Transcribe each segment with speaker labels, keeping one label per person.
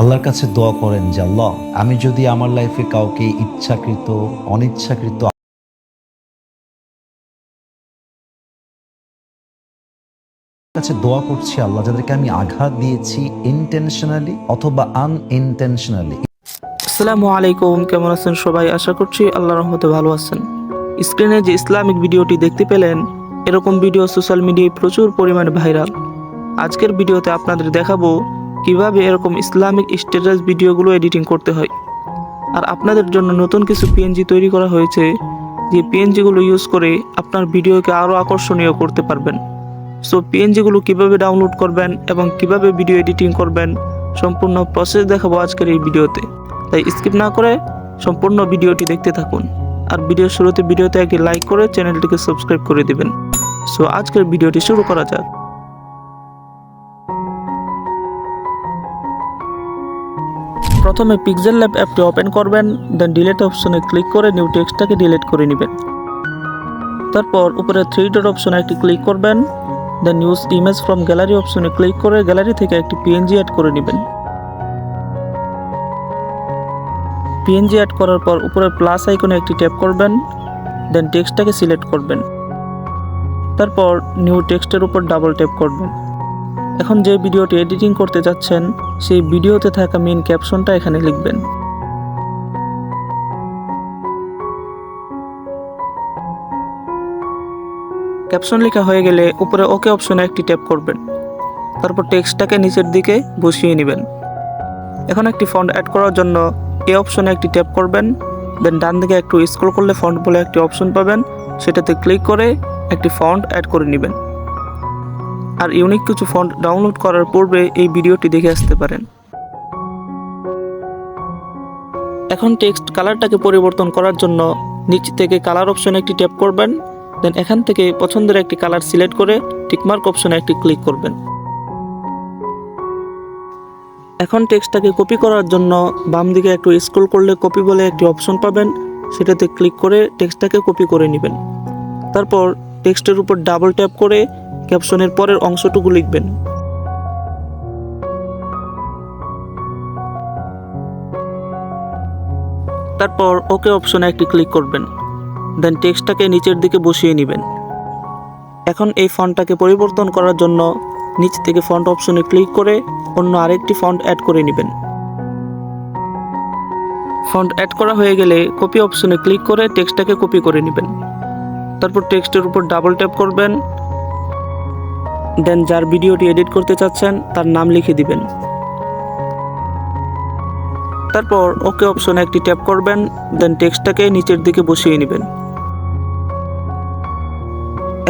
Speaker 1: আল্লাহর কাছে দোয়া করেন যে, আল্লাহ, আমি যদি আমার লাইফে কাউকে ইচ্ছাকৃত, অনিচ্ছাকৃত কাছে দোয়া করছি, আল্লাহ, যাদেরকে আমি আঘাত দিয়েছি ইনটেনশনালি অথবা আনইনটেনশনালি
Speaker 2: আসসালামু আলাইকুম, কেমন আছেন সবাই? আশা করছি আল্লাহ রহমতে ভালো আছেন। স্ক্রিনে যে ইসলামিক ভিডিওটি দেখতে পেলেন, এরকম ভিডিও সোশ্যাল মিডিয়ায় প্রচুর পরিমাণে ভাইরাল। আজকের ভিডিওতে আপনাদের দেখাবো কীভাবে এরকম ইসলামিক স্ট্যাটাস ভিডিওগুলো এডিটিং করতে হয়। আর আপনাদের জন্য নতুন কিছু পিএনজি তৈরি করা হয়েছে, যে পিএনজিগুলো ইউজ করে আপনার ভিডিওকে আরও আকর্ষণীয় করতে পারবেন। সো পিএনজিগুলো কীভাবে ডাউনলোড করবেন এবং কীভাবে ভিডিও এডিটিং করবেন, সম্পূর্ণ প্রসেস দেখাবো আজকের এই ভিডিওতে। তাই স্কিপ না করে সম্পূর্ণ ভিডিওটি দেখতে থাকুন। আর ভিডিওর শুরুতে ভিডিওতে একটি লাইক করে চ্যানেলটিকে সাবস্ক্রাইব করে দিবেন। সো আজকের ভিডিওটি শুরু করা যাক। প্রথমে পিক্সেল ল্যাব অ্যাপটি ওপেন করবেন দেন ডিলেট অপশনে ক্লিক করে নিউ টেক্সটটাকে ডিলেট করে নেবেন। তারপর উপরে থ্রি ডট অপশনে একটি ক্লিক করবেন দেন ইউজ ইমেজ ফ্রম গ্যালারি অপশনে ক্লিক করে গ্যালারি থেকে একটি পিএনজি অ্যাড করে নেবেন। পিএনজি অ্যাড করার পর উপরে প্লাস আইকনে একটি ট্যাপ করবেন দেন টেক্সটটাকে সিলেক্ট করবেন। তারপর নিউ টেক্সটের উপর ডাবল ট্যাপ করবেন। এখন যে ভিডিওটি এডিটিং করতে যাচ্ছেন, সেই ভিডিওতে থাকা মেন ক্যাপশনটা এখানে লিখবেন। ক্যাপশন লেখা হয়ে গেলে উপরে ওকে অপশনে একটি ট্যাপ করবেন। তারপর টেক্সটটাকে নিচের দিকে বসিয়ে নেবেন। এখন একটি ফন্ট অ্যাড করার জন্য এ অপশনে একটি ট্যাপ করবেন। দেন ডান দিকে একটু স্ক্রল করলে ফন্ট বলে একটি অপশন পাবেন। সেটাতে ক্লিক করে একটি ফন্ট অ্যাড করে নেবেন। আর ইউনিক কিছু ফন্ট ডাউনলোড করার পূর্বে এই ভিডিওটি দেখে আসতে পারেন। এখন টেক্সট কালারটাকে পরিবর্তন করার জন্য নিচ থেকে কালার অপশনে একটি ট্যাপ করবেন দেন এখান থেকে পছন্দের একটি কালার সিলেক্ট করে টিকমার্ক অপশনে একটি ক্লিক করবেন। এখন টেক্সটটাকে কপি করার জন্য বাম দিকে একটু স্ক্রল করলে কপি বলে একটি অপশন পাবেন, সেটাতে ক্লিক করে টেক্সটটাকে কপি করে নেবেন। তারপর টেক্সটের উপর ডাবল ট্যাপ করে ক্যাপশনের পরের অংশটুকু লিখবেন। তারপর ওকে অপশনে একটি ক্লিক করবেন, দেন টেক্সটটাকে নিচের দিকে বসিয়ে নেবেন। এখন এই ফন্টটাকে পরিবর্তন করার জন্য নিচ থেকে ফন্ট অপশনে ক্লিক করে অন্য আরেকটি ফন্ট অ্যাড করে নেবেন। ফন্ট অ্যাড করা হয়ে গেলে কপি অপশনে ক্লিক করে টেক্সটটাকে কপি করে নেবেন। তারপর টেক্সটের উপর ডাবল ট্যাপ করবেন দেন যার ভিডিওটি এডিট করতে চাচ্ছেন, তার নাম লিখে দিবেন। তারপর ওকে অপশনে একটি ট্যাপ করবেন, দেন টেক্সটটাকে নিচের দিকে বসিয়ে নেবেন।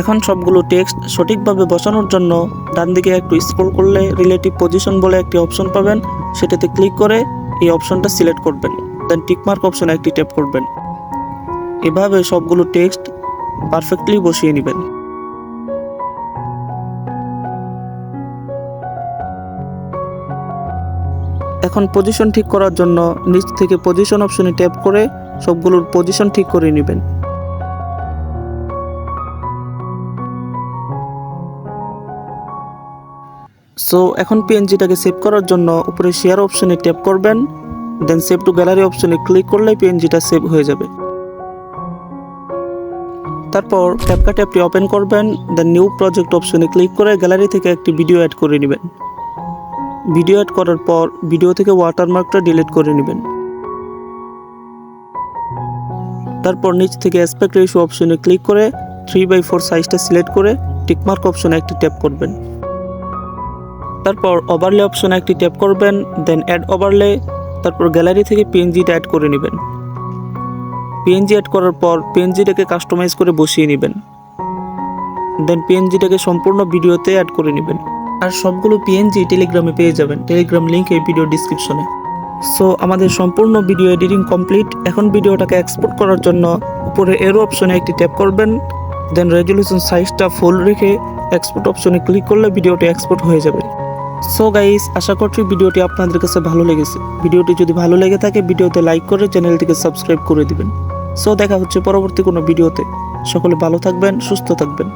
Speaker 2: এখন সবগুলো টেক্সট সঠিকভাবে বসানোর জন্য ডান দিকে একটু স্ক্রল করলে রিলেটিভ পজিশন বলে একটি অপশন পাবেন, সেটাতে ক্লিক করে এই অপশনটা সিলেক্ট করবেন, দেন টিকমার্ক অপশনে একটি ট্যাপ করবেন। এভাবে সবগুলো টেক্সট পারফেক্টলি বসিয়ে নেবেন। এখন পজিশন ঠিক করার জন্য নিচ থেকে পজিশন অপশনে ট্যাপ করে সবগুলোর পজিশন ঠিক করে নেবেন। সো এখন পিএনজিটাকে সেভ করার জন্য উপরে শেয়ার অপশনে ট্যাপ করবেন দেন সেভ টু গ্যালারি অপশনে ক্লিক করলে পিএনজিটা সেভ হয়ে যাবে। তারপর ক্যাপকাট অ্যাপটি ওপেন করবেন দেন নিউ প্রজেক্ট অপশনে ক্লিক করে গ্যালারি থেকে একটি ভিডিও অ্যাড করে নেবেন। ভিডিও অ্যাড করার পর ভিডিও থেকে ওয়াটারমার্কটা ডিলিট করে নেবেন। তারপর নিচ থেকে অ্যাসপেক্ট রেশিও অপশনে ক্লিক করে থ্রি বাই ফোর সাইজটা সিলেক্ট করে টিকমার্ক অপশনে একটি ট্যাপ করবেন। তারপর ওভারলে অপশনে একটি ট্যাপ করবেন দেন অ্যাড ওভারলে তারপর গ্যালারি থেকে পিএনজিটা অ্যাড করে নেবেন। পিএনজি অ্যাড করার পর পিএনজিটাকে কাস্টমাইজ করে বসিয়ে নেবেন। দেন পিএনজিটাকে সম্পূর্ণ ভিডিওতে অ্যাড করে নেবেন। আর সবগুলো পিএনজি টেলিগ্রামে পেয়ে যাবেন। টেলিগ্রাম লিঙ্ক এই ভিডিও ডিসক্রিপশনে সো আমাদের সম্পূর্ণ ভিডিও এডিটিং কমপ্লিট এখন ভিডিওটাকে এক্সপোর্ট করার জন্য উপরে এরো অপশনে একটি ট্যাপ করবেন দেন রেজলিউশন সাইজটা ফুল রেখে এক্সপোর্ট অপশনে ক্লিক করলে ভিডিওটি এক্সপোর্ট হয়ে যাবে। সো গাইস আশা করছি ভিডিওটি আপনাদের কাছে ভালো লেগেছে। ভিডিওটি যদি ভালো লেগে থাকে ভিডিওতে লাইক করে চ্যানেলটিকে সাবস্ক্রাইব করে দিবেন। সো দেখা হচ্ছে পরবর্তী কোনো ভিডিওতে সকলে ভালো থাকবেন, সুস্থ থাকবেন।